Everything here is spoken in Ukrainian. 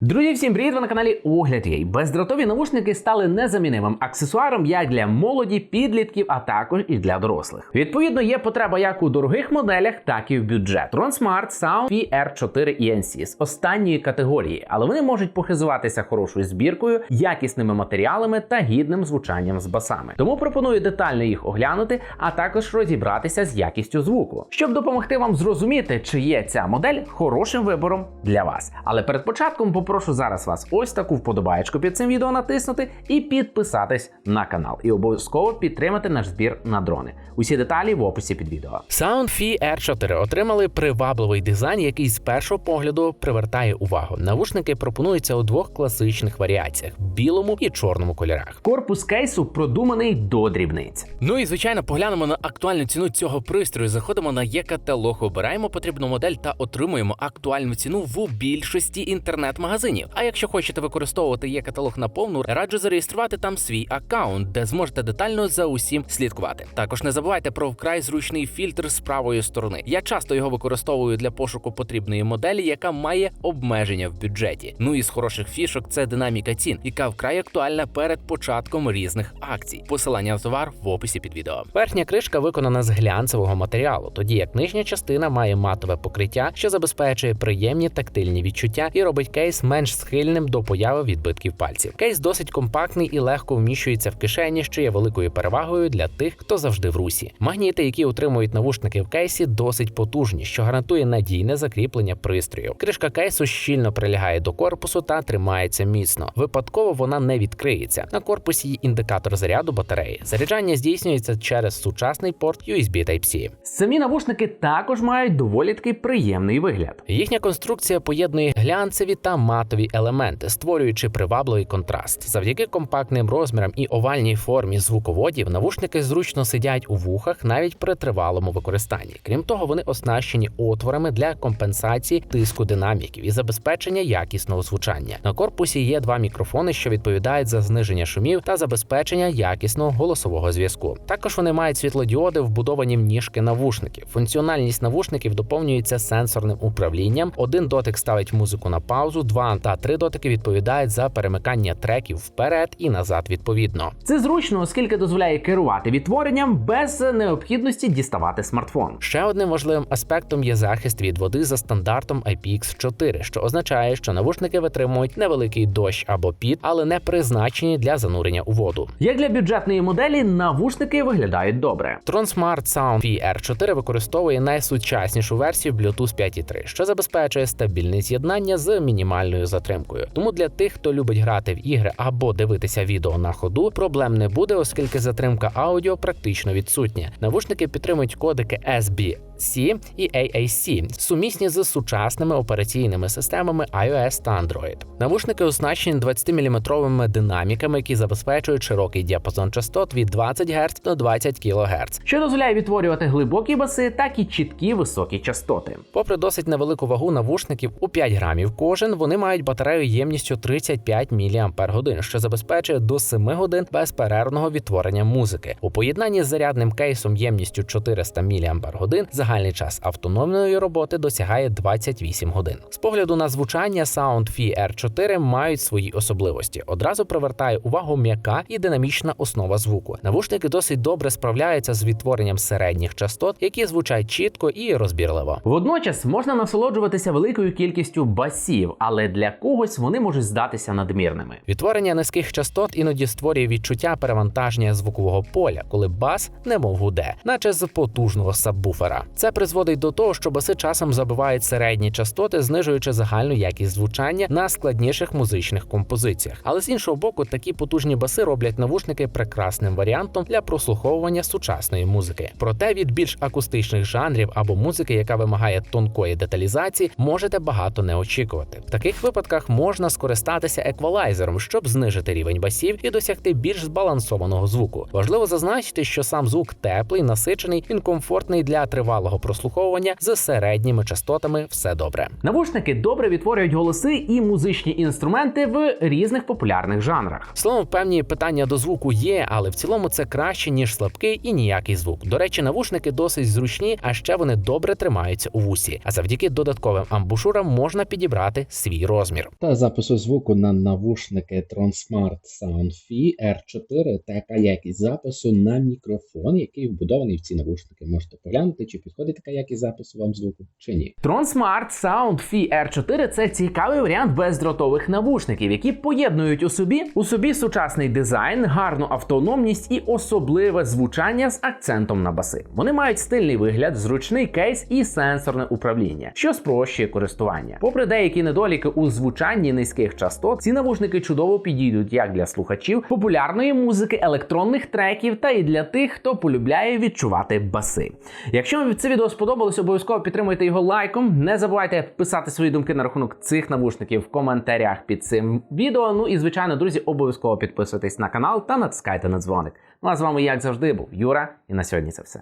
Друзі, всім привіт! Ви на каналі Огляд Єй. Бездротові навушники стали незамінимим аксесуаром як для молоді, підлітків, а також і для дорослих. Відповідно, є потреба як у дорогих моделях, так і в бюджет. Tron Smart Sound VR4 ENC з останньої категорії, але вони можуть похизуватися хорошою збіркою, якісними матеріалами та гідним звучанням з басами. Тому пропоную детально їх оглянути, а також розібратися з якістю звуку, щоб допомогти вам зрозуміти, чи є ця модель хорошим вибором для вас. Але перед початком попрошу зараз вас ось таку вподобаєчку під цим відео натиснути і підписатись на канал. І обов'язково підтримати наш збір на дрони. Усі деталі в описі під відео. SoundFi R4 отримали привабливий дизайн, який з першого погляду привертає увагу. Навушники пропонуються у двох класичних варіаціях білому і чорному кольорах. Корпус кейсу продуманий до дрібниць. Ну і звичайно, поглянемо на актуальну ціну цього пристрою. Заходимо на є-каталог, обираємо потрібну модель та отримуємо актуальну ціну в більшості інтернет-магазинів. А якщо хочете використовувати є-каталог наповну, раджу зареєструвати там свій аккаунт, де зможете детально за усім слідкувати. Також не забувайте про вкрай зручний фільтр з правої сторони. Я часто його використовую для пошуку потрібної моделі, яка має обмеження в бюджеті. Ну і з хороших фішок це динаміка цін, яка вкрай актуальна перед початком різних акцій. Посилання на товар в описі під відео. Верхня кришка виконана з глянцевого матеріалу, тоді як нижня частина має матове покриття, що забезпечує приємні тактильні відчуття і робить кейс менш схильним до появи відбитків пальців. Кейс досить компактний і легко вміщується в кишені, що є великою перевагою для тих, хто завжди в русі. Магніти, які утримують навушники в кейсі, досить потужні, що гарантує надійне закріплення пристрою. Кришка кейсу щільно прилягає до корпусу та тримається міцно. Випадково вона не відкриється. На корпусі є індикатор заряду батареї. Заряджання здійснюється через сучасний порт USB Type-C. Самі навушники також мають доволі таки приємний вигляд. Їхня конструкція поєднує глянцеві та матові елементи, створюючи привабливий контраст. Завдяки компактним розмірам і овальній формі звуководів навушники зручно сидять у вухах навіть при тривалому використанні. Крім того, вони оснащені отворами для компенсації тиску динаміків і забезпечення якісного звучання. На корпусі є два мікрофони, що відповідають за зниження шумів та забезпечення якісного голосового зв'язку. Також вони мають світлодіоди, вбудовані в ніжки навушників. Функціональність навушників доповнюється сенсорним управлінням. Один дотик ставить музику на паузу, два та три дотики відповідають за перемикання треків вперед і назад відповідно. Це зручно, оскільки дозволяє керувати відтворенням без необхідності діставати смартфон. Ще одним важливим аспектом є захист від води за стандартом IPX4, що означає, що навушники витримують невеликий дощ або під, але не призначені для занурення у воду. Як для бюджетної моделі, навушники виглядають добре. Tron Smart Sound VR4 використовує найсучаснішу версію Bluetooth 5.3, що забезпечує стабільне з'єднання з мінімальною затримкою. Тому для тих, хто любить грати в ігри або дивитися відео на ходу, проблем не буде, оскільки затримка аудіо практично відсутня. Навушники підтримують кодики SBC і AAC, сумісні з сучасними операційними системами iOS та Android. Навушники оснащені 20-мм динаміками, які забезпечують широкий діапазон частот від 20 Гц до 20 кГц. що дозволяє відтворювати глибокі баси, так і чіткі високі частоти. Попри досить невелику вагу навушників у 5 грамів кожен, вони мають батарею ємністю 35 мАч, що забезпечує до 7 годин безперервного відтворення музики. У поєднанні з зарядним кейсом ємністю 400 мАч загальний час автономної роботи досягає 28 годин. З погляду на звучання SoundFi R4 мають свої особливості. Одразу привертає увагу м'яка і динамічна основа звуку. Навушники досить добре справляються з відтворенням середніх частот, які звучать чітко і розбірливо. Водночас можна насолоджуватися великою кількістю басів, але для когось вони можуть здатися надмірними. Відтворення низьких частот іноді створює відчуття перевантаження звукового поля, коли бас немов гуде, наче з потужного сабвуфера. Це призводить до того, що баси часом забивають середні частоти, знижуючи загальну якість звучання на складніших музичних композиціях. Але з іншого боку, такі потужні баси роблять навушники прекрасним варіантом для прослуховування сучасної музики. Проте від більш акустичних жанрів або музики, яка вимагає тонкої деталізації, можете багато не очікувати. В таких випадках можна скористатися еквалайзером, щоб знижити рівень басів і досягти більш збалансованого звуку. Важливо зазначити, що сам звук теплий, насичений, він комфортний для тривалого цифрового прослуховування з середніми частотами все добре. Навушники добре відтворюють голоси і музичні інструменти в різних популярних жанрах. Словом, певні питання до звуку є, але в цілому це краще ніж слабкий і ніякий звук. До речі, навушники досить зручні, а ще вони добре тримаються у вусі. А завдяки додатковим амбушурам можна підібрати свій розмір. та запису звуку на навушники Tronsmart Sound Fi R4 така якість запису на мікрофон, який вбудований в ці навушники. Можете поглянути, чи підходить така якість запису вам звуку, чи ні. Tronsmart Sound Fi R4 це цікавий варіант бездротових навушників, які поєднують у собі у собі сучасний дизайн, гарну автономність і особливе звучання з акцентом на баси. Вони мають стильний вигляд, зручний кейс і сенсорне управління, що спрощує користування. Попри деякі недоліки у звучанні низьких частот, ці навушники чудово підійдуть як для слухачів популярної музики, електронних треків та і для тих, хто полюбляє відчувати баси. Якщо вам це відео сподобалось, обов'язково підтримуйте його лайком. Не забувайте писати свої думки на рахунок цих навушників в коментарях під цим відео. Ну і звичайно, друзі, обов'язково підписуйтесь на канал та натискайте на дзвоник. Ну а з вами, як завжди, був Юра, і на сьогодні це все.